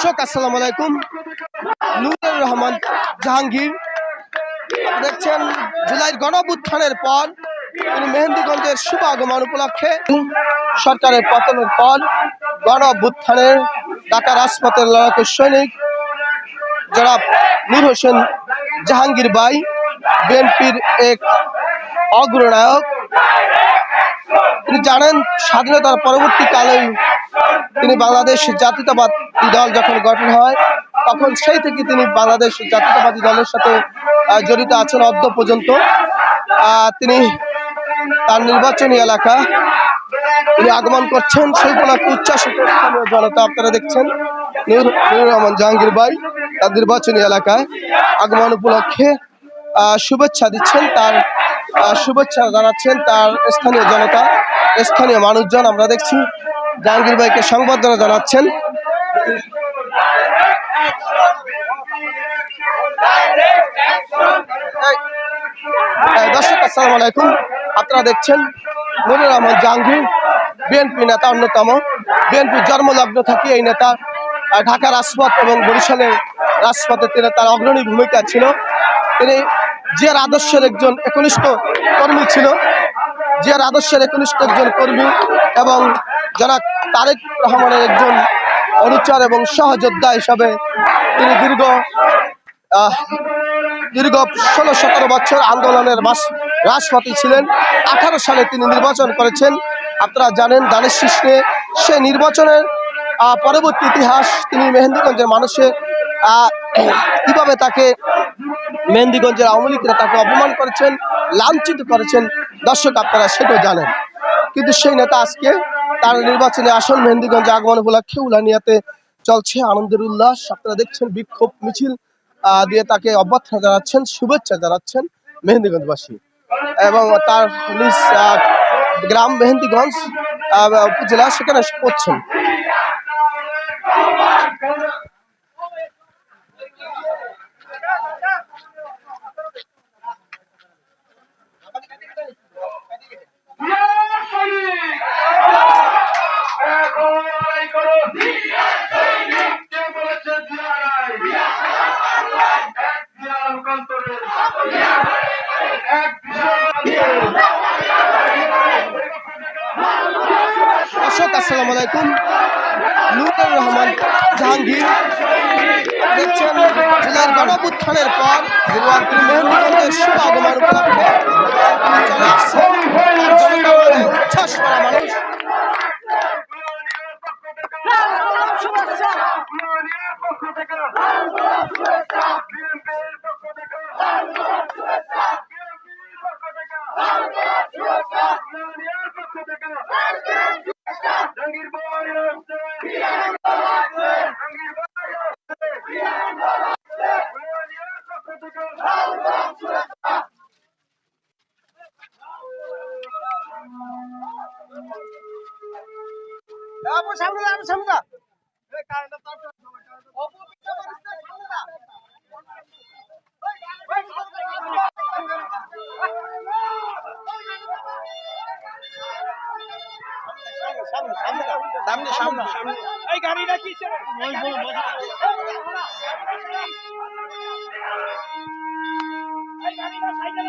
দর্শক, আসসালামু আলাইকুম। নুরুর রহমান জাহাঙ্গীর। দেখছেন, জুলাইয়ের গণবুত্থানের পর তিনি মেহেন্দিগঞ্জের শুভ আগমন উপলক্ষে সরকারের পতনের পর গণবুত্থানের ঢাকা রাজপথের লড়াকু সৈনিক যারা নূর হোসেন জাহাঙ্গীর বাই বিএনপির এক অগ্রনায়ক। তিনি জানেন, স্বাধীনতার পরবর্তীকালেই তিনি বাংলাদেশ জাতীয়তাবাদী দল যখন গঠন হয়, তখন সেই থেকে তিনি বাংলাদেশ জাতীয়তাবাদী দলের সাথে জড়িত আছেন অদ্য পর্যন্ত। তিনি তার নির্বাচনী এলাকা তিনি আগমন করছেন, সেই উপলক্ষে উচ্ছ্বাসিত স্থানীয় জনতা আপনারা দেখছেন। নুর নুর রহমান জাহাঙ্গীর ভাই তার নির্বাচনী এলাকায় আগমন উপলক্ষে শুভেচ্ছা দিচ্ছেন তার শুভেচ্ছা জানাচ্ছেন তার স্থানীয় জনতা, স্থানীয় মানুষজন আমরা দেখছি। জাহাঙ্গীর ভাইকে সংবর্ধনা জানাচ্ছেন। দর্শক, আসসালামু আলাইকুম। আপনারা দেখছেন নুরুর রহমান জাহাঙ্গীর, বিএনপি নেতা অন্যতম। বিএনপির জন্মলগ্ন থেকে এই নেতা ঢাকা রাজপথ এবং বরিশালের রাজপথে তিনি তার অগ্রণী ভূমিকা ছিল। তিনি জিয়ার আদর্শের একজন একনিষ্ঠ কর্মী ছিল। জিয়ার আদর্শের একনিষ্ঠ একজন কর্মী এবং যারা তারেক রহমানের একজন অনুচার এবং সহযোদ্ধা হিসাবে তিনি দীর্ঘ দীর্ঘ ষোলো সতেরো বছর আন্দোলনের রাজপথে ছিলেন। আঠারো সালে তিনি নির্বাচন করেছেন। আপনারা জানেন দানের শীর্ষে সে নির্বাচনের পরবর্তী ইতিহাস, তিনি মেহেন্দিগঞ্জের মানুষে কীভাবে তাকে মেহেন্দিগঞ্জের আওয়ামী লীগরা তাকে অপমান করেছেন, লাঞ্ছিত করেছেন দর্শক আপনারা সেটাও জানেন। কিন্তু সেই নেতা আজকে তার নির্বাচনে আসন মেহেন্দিগঞ্জ আগমন উপলক্ষে উলানিয়াতে চলছে আনন্দের উল্লাস। আপনারা দেখছেন বিক্ষোভ মিছিল দিয়ে তাকে অভ্যর্থনা জানাচ্ছেন, শুভেচ্ছা জানাচ্ছেন মেহেন্দিগঞ্জবাসী। এবং তার গ্রাম মেহেন্দিগঞ্জ উপজেলা সেখানে পড়ছেন। আসসালামু আলাইকুম। নুরুর রহমান জাহাঙ্গীর দেখছেন জেলার গণপুত্থানের পর তিনি মেহেন্দিগঞ্জের শুভ উপলক্ষে আপু সামনে দাও সামনে দাও। সামনে সামনে সামনে এই গাড়িটা কি এই সাইকেল